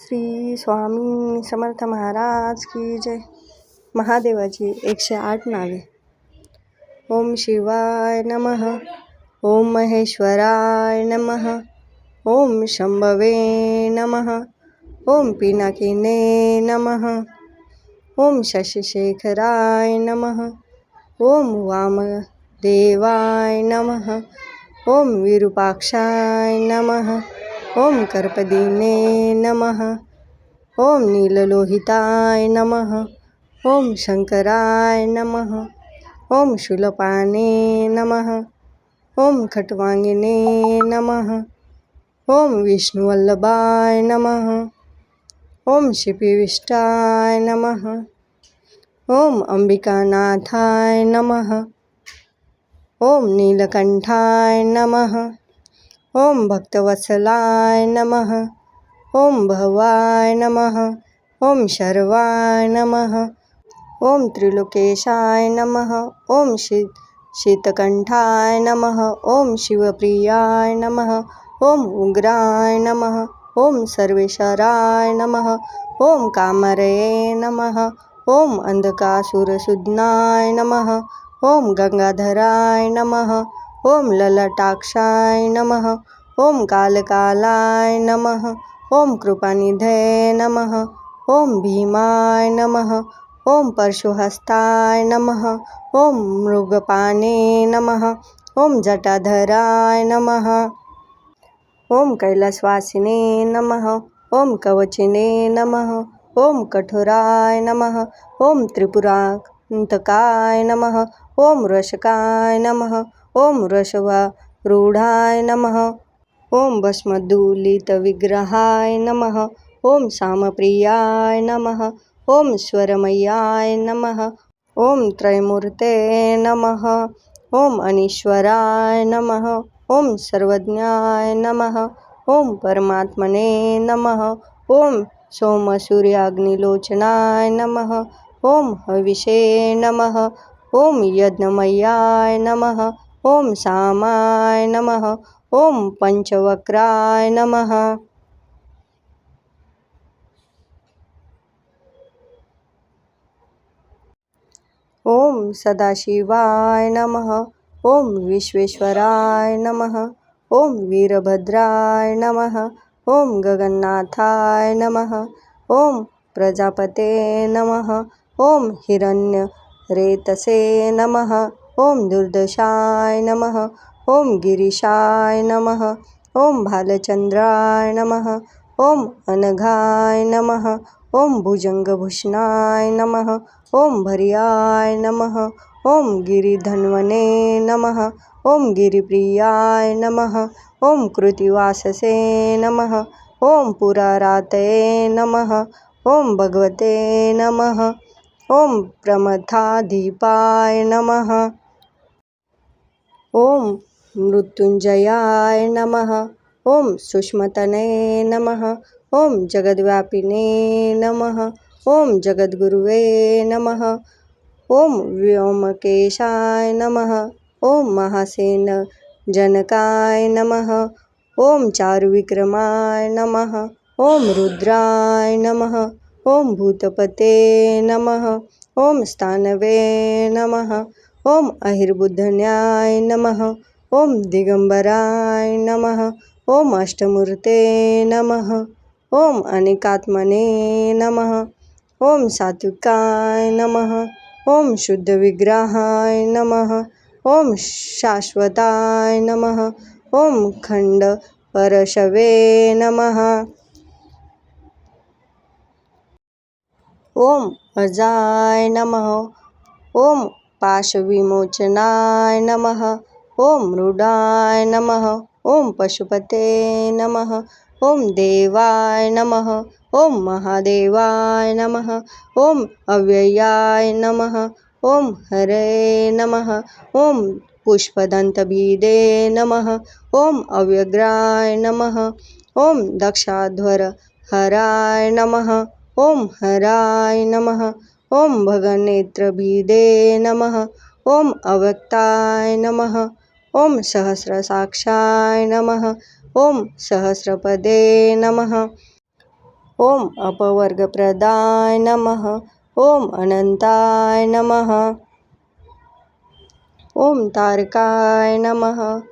श्री स्वामी समर्थ महाराज की जय। महादेवाची एकशे आठ नावे। ओम शिवाय नमः, ओम महेश्वराय नमः, ओम शंभवे नमः, ओम पिनाकिने नमः, ओम शशिशेखराय नमः, ओम वामदेवाय नमः, ओम विरूपाक्षाय नमः। ओम कर्पदीने नमः। ओम नीललोहिताय नमः। ओम शंकराय नमः। ओम शूलपाने नमः। ओम खट्वांगिने नमः। ओम विष्णुवल्लभाय नमः। ओम शिपिविष्टाय नमः। ओम अंबिकानाथाय नमः। ओम नीलकंठाय नमः। ओम भक्तवत्सलाय नमः ओम भवाय नमः ओम शर्वाय नमः ओम त्रिलोकेशाय नमः ओम शी शीतकंठाय नमः ओम शिवप्रियाय नमः ओम उग्राय नमः ओम सर्वेश्वराय नमः ओम कामरये नमः ओम अंधकासुरसुज्ञाय नमः ओम गंगाधराय नमः ओम ललटाक्षाय नमः ओम कालकालाय नमः ओम कृपानिधे नमः ओम भीमाय नमः ओम परशुहस्ताय नमः ओम मृगपाने नमः ओम जटाधराय नमः ओम कैलासवासिने नमः ओम कवचिने नमः ओम कठोराय नमः ओम त्रिपुरान्तकाय नमः ओम रशकाय नमः ओम रशवारूढाय नमः ओम भस्मदूलितविग्रहाय नमः ओम सामप्रियाय नमः ओम स्वरमय्याय नमः ओम त्रयमूर्ते नमः ओम अनीश्वराय नमः ओम सर्वज्ञाय नमः ओम परमात्मने नमः ओम सोमसूर्याग्निलोचनाय नमः ओम हविषे नमः ओम यज्ञमय्याय नमः ओम सामाय नमः, ओम पंचवक्राय नमः। ओम सदाशिवाय नमः, ओम विश्वेश्वराय नमः, ओम वीरभद्राय नमः, ओम गगन्नाथाय नमः, ओम प्रजापते नमः, ओम हिरण्यरेतसे नमः। ओम दुर्दशाय नमः ओम गिरीशाय नमः ओम भालचंद्राय नमः ओम अनघाय नमः ओम भुजंगभूषणाय नमः ओम भर्याय नमः ओम गिरिधन्वने नमः ओम गिरिप्रियाय नमः ओम कृतिवाससे नमः ओम पुरारातये नमः ओम भगवते नमः ओम प्रमथाधिपाय नमः ओम मृत्युंजयाय नमः। ओम सुष्मतने नमः। ओम जगद्व्यापिने नमः। ओम जगद्गुरुवे नमः। ओम व्योमकेशाय नमः। ओम महासेन जनकाय नमः। ओम चारुविक्रमाय नमः। ओम रुद्राय नमः। ओम भूतपते नमः। ओम स्थानवे नमः। ओम अहिर्बुद्धन्याय नमः। ओम दिगंबराय नमः। ओम अष्टमूर्ते नमः। ओम अनेकात्मने नमः। ओम सात्विकाय नमः। शुद्ध विग्रहाय नमः। ओम शाश्वताय नमः। खंड परशवे नमः। ओम अजाय नमः ओम पाशविमोचनाय नमः ओम मृडाय नमः ओम पशुपते नमः ओम देवाय नमः ओम महादेवाय नमः ओम अव्ययाय नमः ओम हरे नमः ओम पुष्पदन्तभिदे नमः ओम अव्यग्राय नमः ओम दक्षाध्वर हराय नमः ओम हराय नमः, ओम भगनेत्रभिदे नमः, ओम अव्यक्ताय नमः, ओम सहस्रसाक्षाय नमः, ओम सहस्रपदे नमः, ओम अपवर्गप्रदाय नमः, ओम अनंताय नमः, ओम तारकाय नमः,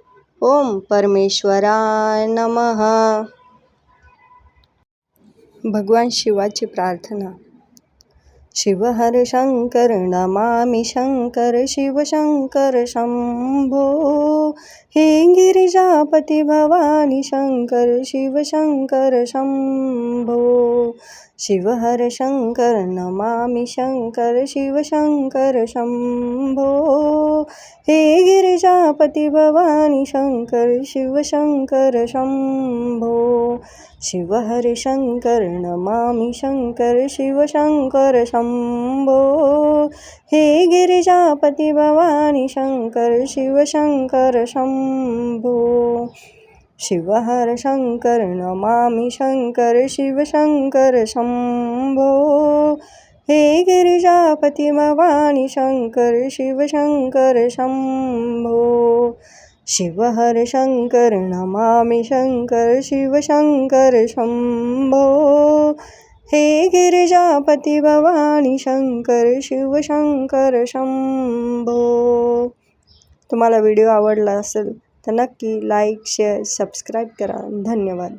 ओम परमेश्वराय नमः। भगवान शिवाची प्रार्थना. शिव हर शंकर, नमामि शंकर, शिव शंकर, शंभो. हे गिरिजापती भवानी शंकर, शिव शंकर, शंभो. शिव हर शंकर, नमामि शंकर, शिव शंकर, शंभो. हे गिरिजापती भवानी शंकर, शिव शंकर, शंभो. शिवहरि शङ्कर्ण मामि शङ्कर शिवशङ्कर शम्भो हे गिरिजापति भवानि शङ्कर शिवशङ्कर शम्भो शिव हर शङ्कर नमामि शङ्कर शिवशङ्कर शम्भो हे गिरिजापति भवानि शङ्कर शिवशङ्कर शम्भो शिव हर शंकर नमामि शंकर शिव शंकर शंभो हे गिरिजापति भवानी शंकर शिव शंकर शंभो तुम्हाला व्हिडिओ आवडला असेल तर नक्की लाईक शेअर सबस्क्राईब करा. धन्यवाद.